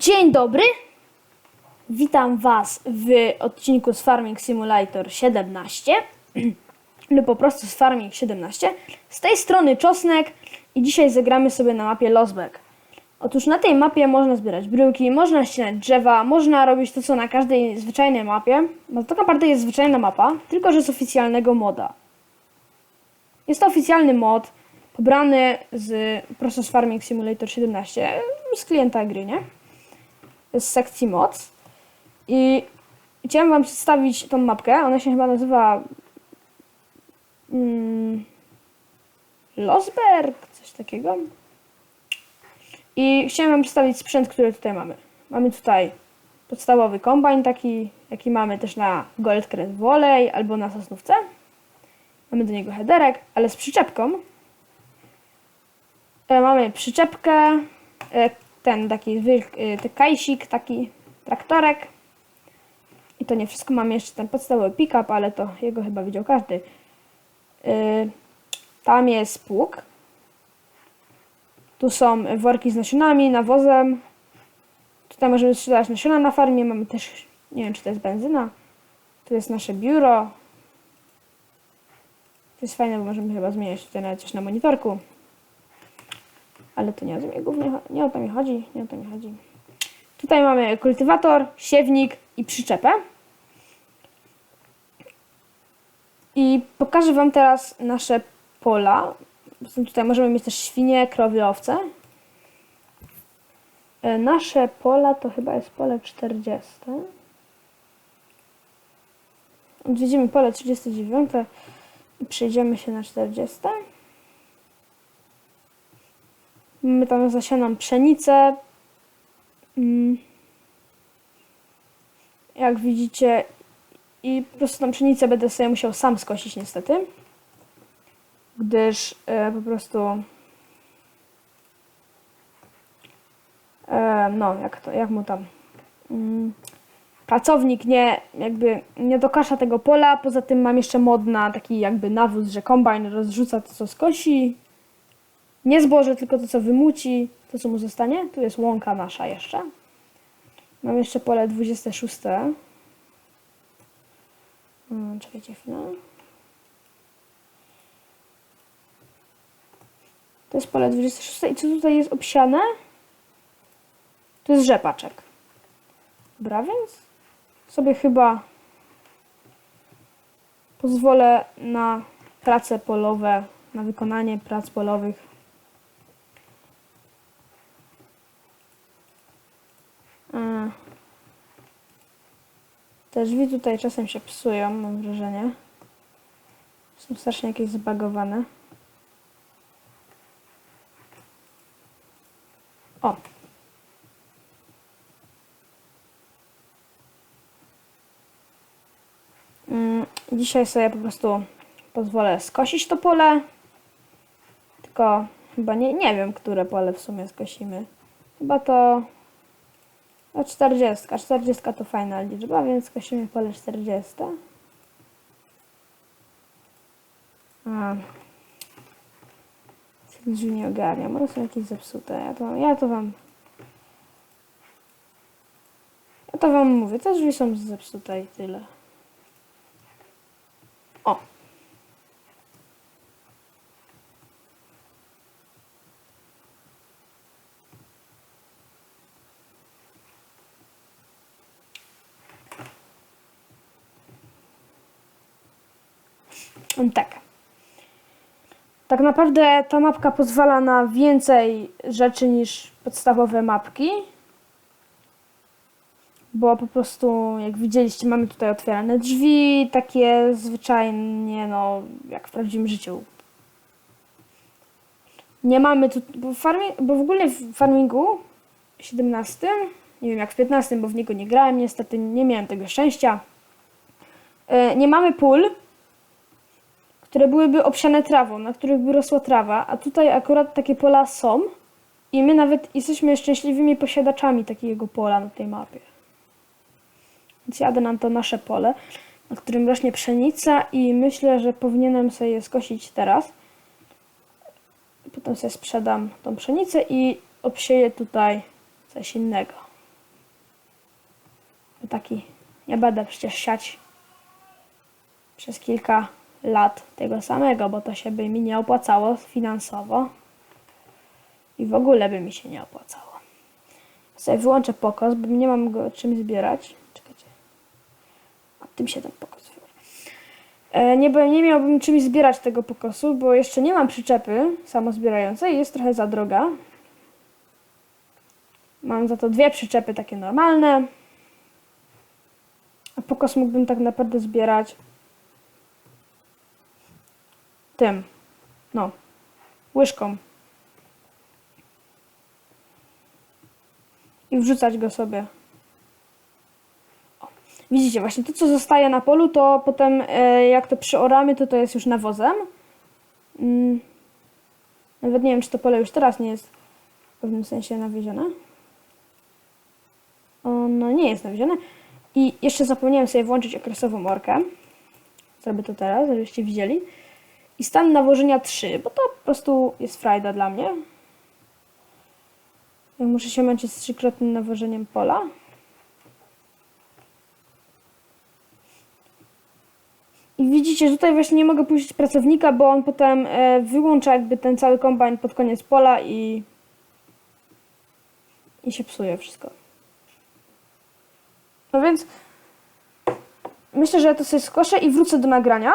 Dzień dobry. Witam Was w odcinku z Farming Simulator 17 lub po prostu z Farming 17. Z tej strony Czosnek i dzisiaj zagramy sobie na mapie Losberg. Otóż na tej mapie można zbierać bryłki, można ścinać drzewa, można robić to co na każdej zwyczajnej mapie. Bo to naprawdę jest zwyczajna mapa, tylko że z oficjalnego moda. Jest to oficjalny mod pobrany z Process Farming Simulator 17 z klienta gry, nie? Z sekcji moc. I chciałem Wam przedstawić tą mapkę. Ona się chyba nazywa mm, Losberg, coś takiego. I chciałem Wam przedstawić sprzęt, który tutaj mamy. Mamy tutaj podstawowy kombajn, taki jaki mamy też na Goldcrest Volley albo na Sosnówce. Mamy do niego headerek, ale z przyczepką. E, Mamy przyczepkę, e, ten taki e, ten kajsik, taki traktorek. I to nie wszystko. Mamy jeszcze ten podstawowy pick-up, ale to jego chyba widział każdy. E, Tam jest pług. Tu są worki z nasionami, nawozem. Tutaj możemy sprzedać nasiona na farmie. Mamy też, nie wiem czy to jest benzyna. Tu jest nasze biuro. To jest fajne, bo możemy chyba zmieniać tutaj nawet coś na monitorku. Ale to nie o to głównie nie o to mi chodzi, nie o to mi chodzi. Tutaj mamy kultywator, siewnik i przyczepę. I pokażę Wam teraz nasze pola. Tutaj możemy mieć też świnie, krowy, owce. E, Nasze pola to chyba jest pole 40. Odwiedzimy pole 39 i przejdziemy się na 40. Mamy tam zasioną pszenicę. Mm. Jak widzicie, i po prostu tą pszenicę będę sobie musiał sam skosić niestety. Gdyż e, po prostu e, no, jak to, jak mu tam mm, pracownik nie, jakby nie dokasza tego pola, poza tym mam jeszcze mod na taki jakby nawóz, że kombajn rozrzuca to, co skosi, nie zboże, tylko to, co wymuci, to, co mu zostanie. Tu jest łąka nasza jeszcze. Mam jeszcze pole 26. Hmm, czekajcie chwilę. To jest pole 26. I co tutaj jest obsiane? To jest rzepaczek. Dobra, więc sobie chyba pozwolę na prace polowe, na wykonanie prac polowych. E, Te drzwi tutaj czasem się psują, mam wrażenie. Są strasznie jakieś zbagowane. O! Mm, Dzisiaj sobie po prostu pozwolę skosić to pole. Tylko chyba nie, nie wiem, które pole w sumie skosimy. Chyba to no 40. 40 to fajna liczba, więc skosimy pole 40. A. Drzwi nie ogarniam, może są jakieś zepsute. Ja to, ja to wam... Ja to wam mówię, te drzwi są zepsute i tyle. O! Tak. Tak naprawdę ta mapka pozwala na więcej rzeczy niż podstawowe mapki. Bo po prostu, jak widzieliście, mamy tutaj otwierane drzwi, takie zwyczajnie, no, jak w prawdziwym życiu. Nie mamy tu, bo, bo w ogóle w farmingu 17, nie wiem jak w 15, bo w niego nie grałem, niestety nie miałem tego szczęścia. E, Nie mamy pól, które byłyby obsiane trawą, na których by rosła trawa, a tutaj akurat takie pola są i my nawet jesteśmy szczęśliwymi posiadaczami takiego pola na tej mapie. Więc jadę nam to nasze pole, na którym rośnie pszenica i myślę, że powinienem sobie je skosić teraz. Potem sobie sprzedam tą pszenicę i obsieję tutaj coś innego. taki, nie będę przecież siać przez kilka lat tego samego, bo to się by mi nie opłacało finansowo i w ogóle by mi się nie opłacało. Sobie wyłączę pokos, bo nie mam go czym zbierać. Czekajcie. A tym się ten wyłączy. E, nie, nie miałbym czymś zbierać tego pokosu, bo jeszcze nie mam przyczepy samozbierającej, jest trochę za droga. Mam za to dwie przyczepy takie normalne. A pokos mógłbym tak naprawdę zbierać tym, no, łyżką. I wrzucać go sobie. Widzicie, właśnie to, co zostaje na polu, to potem e, jak to przeoramy, to to jest już nawozem. Mm. Nawet nie wiem, czy to pole już teraz nie jest w pewnym sensie nawiezione. Ono nie jest nawiezione. I jeszcze zapomniałem sobie włączyć okresową orkę. Zrobię to teraz, żebyście widzieli. I stan nawożenia 3, bo to po prostu jest frajda dla mnie. Ja muszę się męczyć z trzykrotnym nawożeniem pola. I widzicie, że tutaj właśnie nie mogę puścić pracownika, bo on potem e, wyłącza jakby ten cały kombajn pod koniec pola i i się psuje wszystko. No więc myślę, że ja to sobie skoszę i wrócę do nagrania.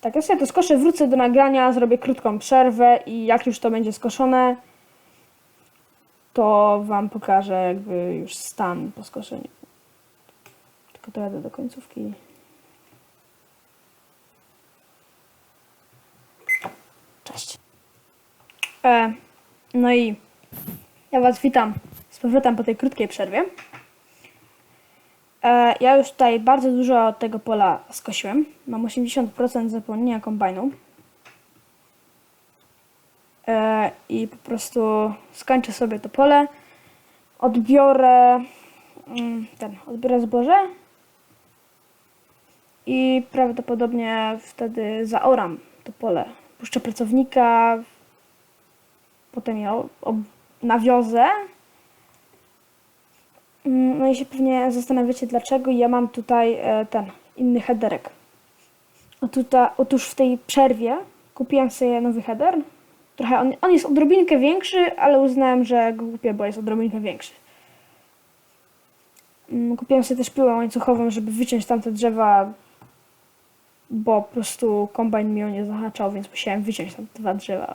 Tak, ja sobie to skoszę, wrócę do nagrania, zrobię krótką przerwę i jak już to będzie skoszone, to Wam pokażę jakby już stan po skoszeniu. Tylko to jadę do końcówki. Cześć. E, no i ja Was witam z powrotem po tej krótkiej przerwie. E, ja już tutaj bardzo dużo tego pola skosiłem. Mam 80% zapełnienia kombajnu. E, I po prostu skończę sobie to pole. Odbiorę mm, ten, odbiorę zboże. I prawdopodobnie wtedy zaoram to pole. Puszczę pracownika, potem ob- nawiozę. Mm, No i się pewnie zastanawiacie, dlaczego ja mam tutaj e, ten inny headerek. Otóż w tej przerwie kupiłem sobie nowy header. Trochę on, on jest odrobinkę większy, ale uznałem, że go kupię, bo jest odrobinkę większy. Mm, Kupiłem sobie też piłę łańcuchową, żeby wyciąć tamte drzewa, bo po prostu kombajn mi o nie zahaczał, więc musiałem wyciąć tam dwa drzewa,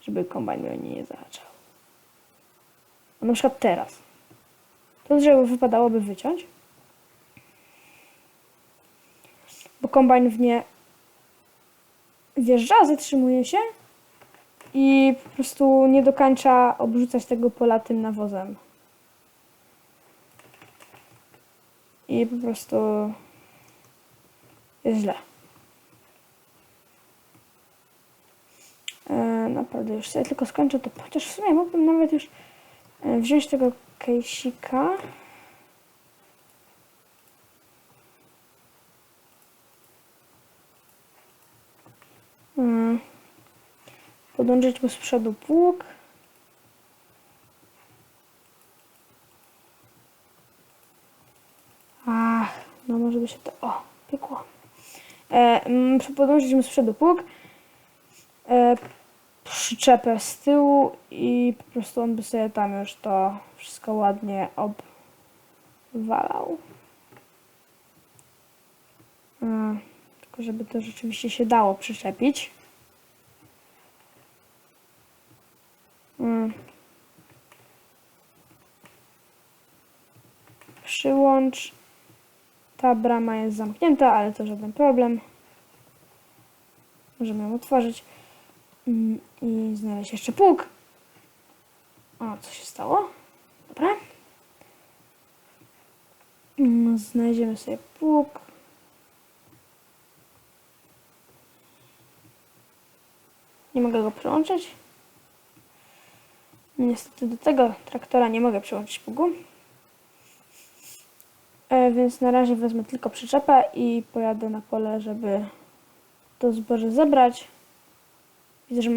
żeby kombajn mi o nie nie zahaczał. A na przykład teraz. To drzewo wypadałoby wyciąć, bo kombajn w nie wjeżdża, zatrzymuje się i po prostu nie dokańcza obrzucać tego pola tym nawozem. I po prostu jest źle. E, naprawdę już sobie tylko skończę to, chociaż w sumie mógłbym nawet już e, wziąć tego kejsika. Mm. Podłączyć mu z przodu pług. Ach, no może by się to... O, piekło. E, mm, podłączyć mu z przodu pług. E, przyczepę z tyłu i po prostu on by sobie tam już to wszystko ładnie obwalał. Tylko żeby to rzeczywiście się dało przyczepić. Przyłącz. Ta brama jest zamknięta, ale to żaden problem. Możemy ją otworzyć. I znaleźć jeszcze pług. O, co się stało? Dobra. Mm, Znajdziemy sobie pług. Nie mogę go przyłączyć. Niestety do tego traktora nie mogę przyłączyć pługu. E, więc na razie wezmę tylko przyczepę i pojadę na pole, żeby to zboże zebrać. Widzę, że